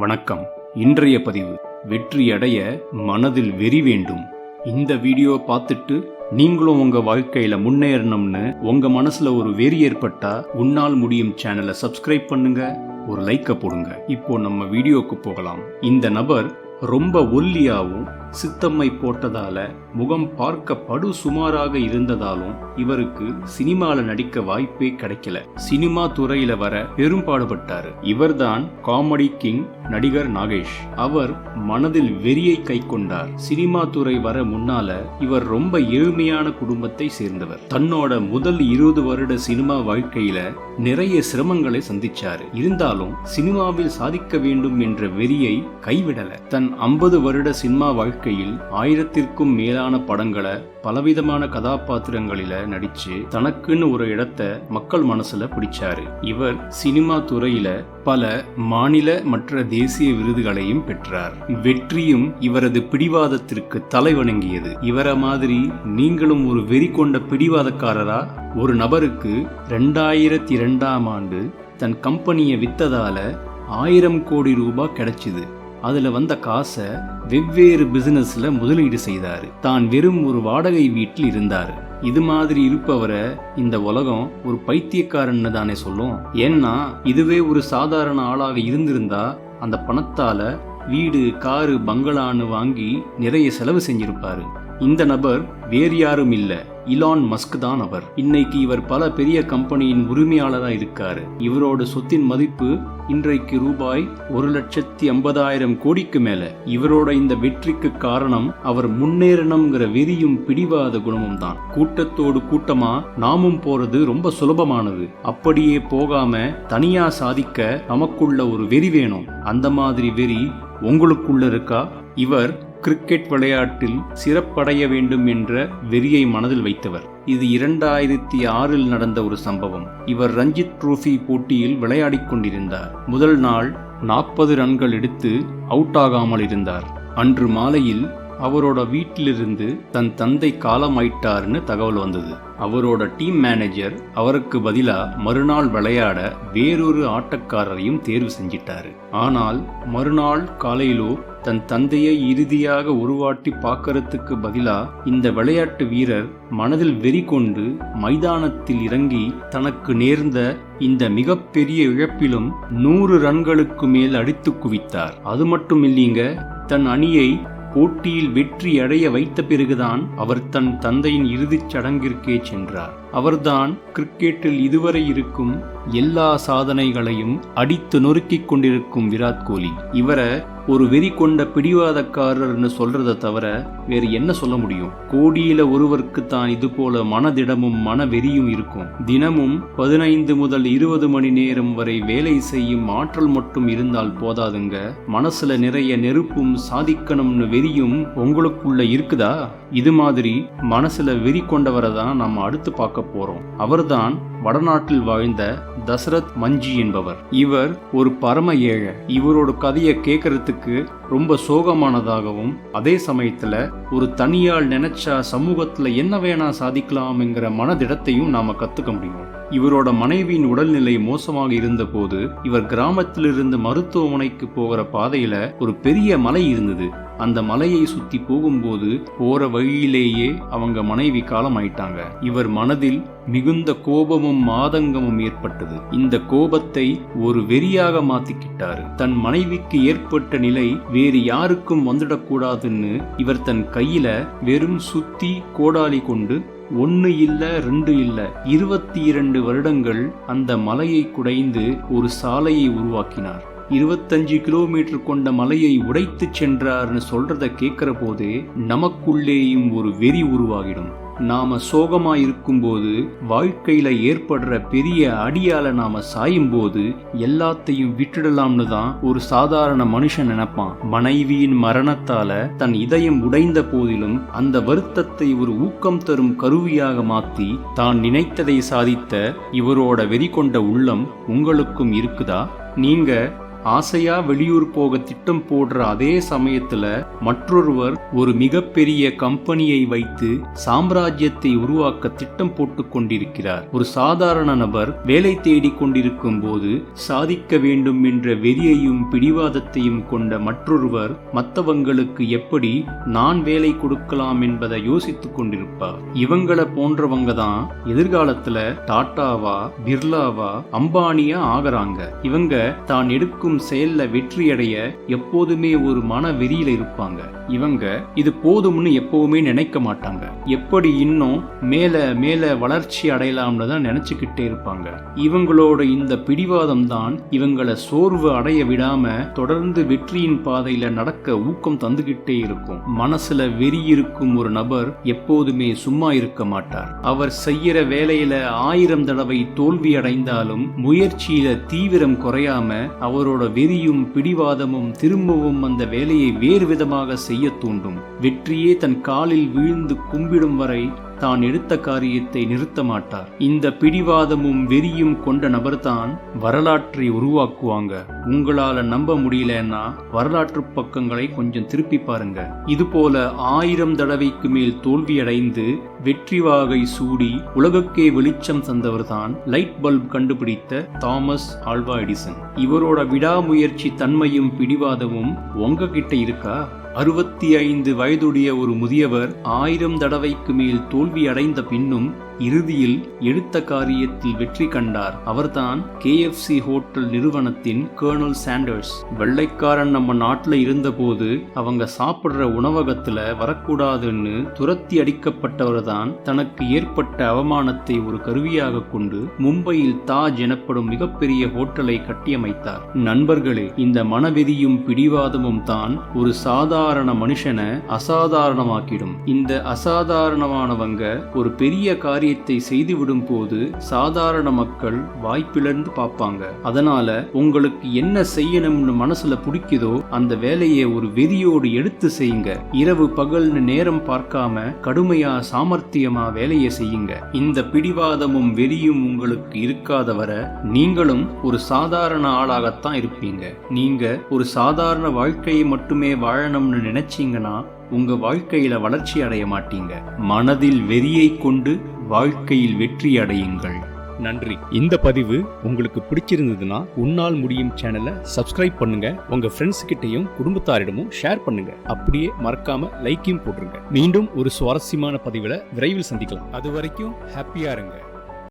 வணக்கம். இன்றைய பதிவு வெற்றி அடைய மனதில் வெறி வேண்டும். இந்த வீடியோ பார்த்துட்டு நீங்களும் உங்க வாழ்க்கையில முன்னேறணும்னு உங்க மனசுல ஒரு வெறி ஏற்பட்டா உன்னால் முடியும் சேனலை சப்ஸ்கிரைப் பண்ணுங்க ஒரு லைக்க போடுங்க. இப்போ நம்ம வீடியோக்கு போகலாம். இந்த நபர் ரொம்ப ஒல்லியாவும் சித்தம்மை போட்டதால முகம் பார்க்க படு சுமாராக இருந்ததாலும் இவருக்கு சினிமால நடிக்க வாய்ப்பே கிடைக்கல. சினிமா துறையில வர பெரும்பாடுபட்டாரு இவர்தான் காமெடி கிங் நடிகர் நாகேஷ். அவர் மனதில் வெறியை கை கொண்டார் சினிமா துறை வர முன்னால இவர் ரொம்ப ஏழ்மையான குடும்பத்தை சேர்ந்தவர். தன்னோட முதல் இருபது வருட சினிமா வாழ்க்கையில நிறைய சிரமங்களை சந்திச்சாரு. இருந்தாலும் சினிமாவில் சாதிக்க வேண்டும் என்ற வெறியை கைவிடல. தன் ஐம்பது வருட சினிமா வாழ்க்கையில் ஆயிரத்திற்கும் மேலான படங்களை பலவிதமான கதாபாத்திரங்களில நடிச்சு தனக்குன்னு ஒரு இடத்தை மக்கள் மனசுல பிடிச்சாரு. இவர் சினிமா துறையில பல மாநில மற்ற தேசிய விருதுகளையும் பெற்றார். வெற்றியும் இவரது பிடிவாதத்திற்கு தலைவணங்கியது இவர மாதிரி நீங்களும் ஒரு வெறி கொண்ட பிடிவாதக்காரரா ஒரு நபருக்கு ரெண்டாயிரத்தி இரண்டாம் ஆண்டு தன் கம்பெனியை வித்ததால ஆயிரம் கோடி ரூபாய் கிடைச்சிது. அதில் வந்த காசை வெவ்வேறு பிசினஸ்ல முதலீடு செய்தார். தான் வெறும் ஒரு வாடகை வீட்டில் இருந்தார். இது மாதிரி இருப்பவரை இந்த உலகம் ஒரு பைத்தியக்காரன்னு தானே சொல்லும். ஏன்னா இதுவே ஒரு சாதாரண ஆளாக இருந்திருந்தா அந்த பணத்தால வீடு காரு பங்களான்னு வாங்கி நிறைய செலவு செஞ்சிருப்பாரு. இந்த நபர் வேறு யாரும் இல்லை. இலான் மஸ்க் தான் அவர். இன்னைக்கு இவர் பல பெரிய கம்பெனியின் உரிமையாளராக இருக்காரு. இவரோட சொத்தின் மதிப்பு இன்றைக்கு ரூபாய் ஒரு லட்சத்தி ஐம்பதாயிரம் கோடிக்கு மேல. இவரோட இந்த வெற்றிக்கு காரணம் அவர் முன்னேறணுங்கிற வெறியும் பிடிவாத குணமும் தான். கூட்டத்தோடு கூட்டமா நாமும் போறது ரொம்ப சுலபமானது. அப்படியே போகாம தனியா சாதிக்க நமக்குள்ள ஒரு வெறி வேணும். அந்த மாதிரி வெறி உங்களுக்குள்ள இருக்கா? இவர் கிரிக்கெட் விளையாட்டில் சிறப்படைய வேண்டும் என்ற வெறியை மனதில் வைத்தவர். இது இரண்டாயிரத்தி ஆறில் நடந்த ஒரு சம்பவம். இவர் ரஞ்சித் ட்ரோஃபி போட்டியில் விளையாடிக் கொண்டிருந்தார். முதல் நாள் நாற்பது ரன்கள் எடுத்து அவுட் ஆகாமல் இருந்தார். அன்று மாலையில் அவரோட வீட்டிலிருந்து தன் தந்தை காலமாயிட்டார்னு தகவல் வந்தது. அவரோட டீம் மேனேஜர் அவருக்கு பதிலா மறுநாள் விளையாட வேறொரு ஆட்டக்காரரையும் தேர்வு செஞ்சிட்டாரு. ஆனால் மறுநாள் காலையிலோ தன் தந்தையை இறுதியாக உருவாட்டி பார்க்கறதுக்கு பதிலா இந்த விளையாட்டு வீரர் மனதில் வெறி கொண்டு மைதானத்தில் இறங்கி தனக்கு நேர்ந்த இந்த மிகப்பெரிய இழப்பிலும் நூறு ரன்களுக்கு மேல் அடித்து குவித்தார். அது மட்டும் இல்லீங்க தன் அணியை போட்டியில் வெற்றி அடைய வைத்த பிறகுதான் அவர் தன் தந்தையின் இறுதிச் சடங்கிற்கே சென்றார். அவர்தான் கிரிக்கெட்டில் இதுவரை இருக்கும் எல்லா சாதனைகளையும் அடித்து நொறுக்கிக் கொண்டிருக்கும் விராட் கோலி. இவரை ஒரு வெறி கொண்ட பிடிவாதக்காரர்னு சொல்றதை தவிர வேறு என்ன சொல்ல முடியும்? கோடியில ஒருவருக்கு தான் இது போல மனதிடமும் மன வெறியும் இருக்கும். தினமும் பதினைந்து முதல் இருபது மணி நேரம் வரை வேலை செய்யும் ஆற்றல் மட்டும் இருந்தால் போதாதுங்க. மனசுல நிறைய நெருப்பும் சாதிக்கணும்னு வெறியும் உங்களுக்குள்ள இருக்குதா? இது மாதிரி மனசுல வெறி கொண்டவரை தான் நம்ம அடுத்து பார்க்க போறோம். அவர்தான் வடநாட்டில் வாழ்ந்த தசரத் மஞ்சி என்பவர். இவர் ஒரு பரம ஏழை. இவரோட கதையை கேட்கறதுக்கு ரொம்ப சோகமானதாகவும் அதே சமயத்துல ஒரு தனியால் நினைச்சா சமூகத்துல என்ன வேணா சாதிக்கலாம்ங்கிற மனதிடத்தையும் நாம கத்துக்க முடியும். இவரோட மனைவியின் உடல்நிலை மோசமாக இருந்தபோது இவர் கிராமத்திலிருந்து மருத்துவமனைக்கு போகிற பாதையில ஒரு பெரிய மலை இருந்தது. அந்த மலையை சுத்தி போகும்போது போற வழியிலேயே அவங்க மனைவி காலம் ஆயிட்டாங்க இவர் மனதில் மிகுந்த கோபமும் ஆதங்கமும் ஏற்பட்டது. இந்த கோபத்தை ஒரு வெறியாக மாத்திக்கிட்டாரு. தன் மனைவிக்கு ஏற்பட்ட நிலை வேறு யாருக்கும் வந்துடக்கூடாதுன்னு இவர் தன் கையில வெறும் சுத்தி கோடாலி கொண்டு ஒன்னு இல்ல ரெண்டு இல்ல இருபத்தி இரண்டு வருடங்கள் அந்த மலையை குடைந்து ஒரு சாலையை உருவாக்கினார். இருபத்தஞ்சு கிலோமீட்டர் கொண்ட மலையை உடைத்து சென்றார்னு சொல்றத கேட்கிற போதே நமக்குள்ளேயும் ஒரு வெறி உருவாகிடும். நாம சோகமா இருக்கும்போது வாழ்க்கையில ஏற்படுற பெரிய அடியால நாம சாயும் போது எல்லாத்தையும் விட்டுடலாம்னு தான் ஒரு சாதாரண மனுஷன் நினைப்பான். மனைவியின் மரணத்தால தன் இதயம் உடைந்த போதிலும் அந்த வருத்தத்தை ஒரு ஊக்கம் தரும் கருவியாக மாத்தி தான் நினைத்ததை சாதித்த இவரோட வெறி கொண்ட உள்ளம் உங்களுக்கும் இருக்குதா? நீங்க ஆசையா வெளியூர் போக திட்டம் போடுற அதே சமயத்துல மற்றொருவர் ஒரு மிகப்பெரிய கம்பெனியை வைத்து சாம்ராஜ்யத்தை உருவாக்க திட்டம் போட்டுக் கொண்டிருக்கிறார். ஒரு சாதாரண நபர் வேலை தேடிக் கொண்டிருக்கும் போது சாதிக்க வேண்டும் என்ற வெறியையும் பிடிவாதத்தையும் கொண்ட மற்றொருவர் மற்றவங்களுக்கு எப்படி நான் வேலை கொடுக்கலாம் என்பதை யோசித்துக் கொண்டிருப்பார். இவங்கள போன்றவங்க தான் எதிர்காலத்துல டாட்டாவா பிர்லாவா அம்பானியா ஆகிறாங்க. இவங்க தான் எடுக்கும் செயல்ல வெற்றியடைய எப்போதுமே ஒரு மன வெறியில இருப்பாங்க. இவங்க இது போதும்னு எப்பவுமே நினைக்க மாட்டாங்க. எப்படி இன்னும் மேல மேல வளர்ச்சி அடையலாம்னு தான் நினைச்சுக்கிட்டே இருப்பாங்க. இவங்களோட இந்த பிடிவாதம் தான் இவங்கள சோர்வு அடைய விடாம தொடர்ந்து வெற்றியின் பாதையில நடக்க ஊக்கம் தந்துகிட்டே இருக்கும். மனசுல வெறி இருக்கும் ஒரு நபர் எப்போதுமே சும்மா இருக்க மாட்டார். அவர் செய்யற வேலையில ஆயிரம் தடவை தோல்வி அடைந்தாலும் முயற்சியில தீவிரம் குறையாம அவரோட வெறியும் பிடிவாதமும் திரும்பவும் அந்த வேலையை வேறு விதமாக செய்ய தூண்டும். வெற்றியே தன் காலில் வீழ்ந்து கும்பிடும் வரை தான் எடுத்த காரியத்தை நிறுத்த மாட்டார் இந்த பிடிவாதமும் வெறியும் கொண்ட நபர்தான் வரலாற்றை உருவாக்குவாங்க. உங்களால நம்ப முடியலன்னா வரலாற்று பக்கங்களை கொஞ்சம் திருப்பி பாருங்க. இது போல ஆயிரம் தடவைக்கு மேல் தோல்வியடைந்து வெற்றி வாகை சூடி உலகுக்கே வெளிச்சம் தந்தவர்தான் லைட் பல்ப் கண்டுபிடித்த தாமஸ் ஆல்வா எடிசன். இவரோட விடாமுயற்சி தன்மையும் பிடிவாதமும் உங்ககிட்ட இருக்கா? அறுபத்தி ஐந்து வயதுடைய ஒரு முதியவர் ஆயிரம் தடவைக்கு மேல் தோல்வி அடைந்த பின்னும் இறுதியில் எடுத்த காரியத்தில் வெற்றி கண்டார். அவர்தான் கேஎஃப்சி ஹோட்டல் நிறுவனத்தின் கர்னல் சாண்டர்ஸ் வெள்ளைக்காரன் நம்ம நாட்டில் இருந்தபோது அவங்க சாப்பிடுற உணவகத்துல வரக்கூடாதுன்னு துரத்தி அடிக்கப்பட்டவர் தான் தனக்கு ஏற்பட்ட அவமானத்தை ஒரு கருவியாக கொண்டு மும்பையில் தாஜ் எனப்படும் மிகப்பெரிய ஹோட்டலை கட்டியமைத்தார். நண்பர்களே இந்த மனவெறியும் பிடிவாதமும் தான் ஒரு சாதாரண மனுஷனை அசாதாரணமாக்கிடும். இந்த அசாதாரணமானவங்க ஒரு பெரிய காரியத்தை செய்துவிடும் போது சாதாரண மக்கள் வாய்ப்பிழந்து பார்ப்பாங்க. அதனால உங்களுக்கு என்ன செய்யணும்னு மனசுல பிடிக்குதோ அந்த வேலையை ஒரு வெறியோடு எடுத்து செய்யுங்க. இரவு பகல்னு நேரம் பார்க்காம கடுமையா சாமர்த்தியமா வேலையை செய்யுங்க. இந்த பிடிவாதமும் வெறியும் உங்களுக்கு இருக்காத வர நீங்களும் ஒரு சாதாரண ஆளாகத்தான் இருப்பீங்க. நீங்க ஒரு சாதாரண வாழ்க்கையை மட்டுமே வாழணும்னு நினைச்சீங்கன்னா உங்க வாழ்க்கையில வளர்ச்சி அடைய மாட்டீங்க. மனதில் வெறியை கொண்டு வாழ்க்கையில் வெற்றி அடையுங்கள். நன்றி. இந்த பதிவு உங்களுக்கு பிடிச்சிருந்ததுன்னா உன்னால் முடியும் சேனலை சப்ஸ்கிரைப் பண்ணுங்க. உங்க ஃப்ரெண்ட்ஸ் கிட்டையும் குடும்பத்தாரிடமும் ஷேர் பண்ணுங்க. அப்படியே மறக்காம லைக்கையும் போட்டுருங்க. மீண்டும் ஒரு சுவாரஸ்யமான பதிவில் விரைவில் சந்திக்கலாம். அது வரைக்கும் ஹாப்பியா இருங்க.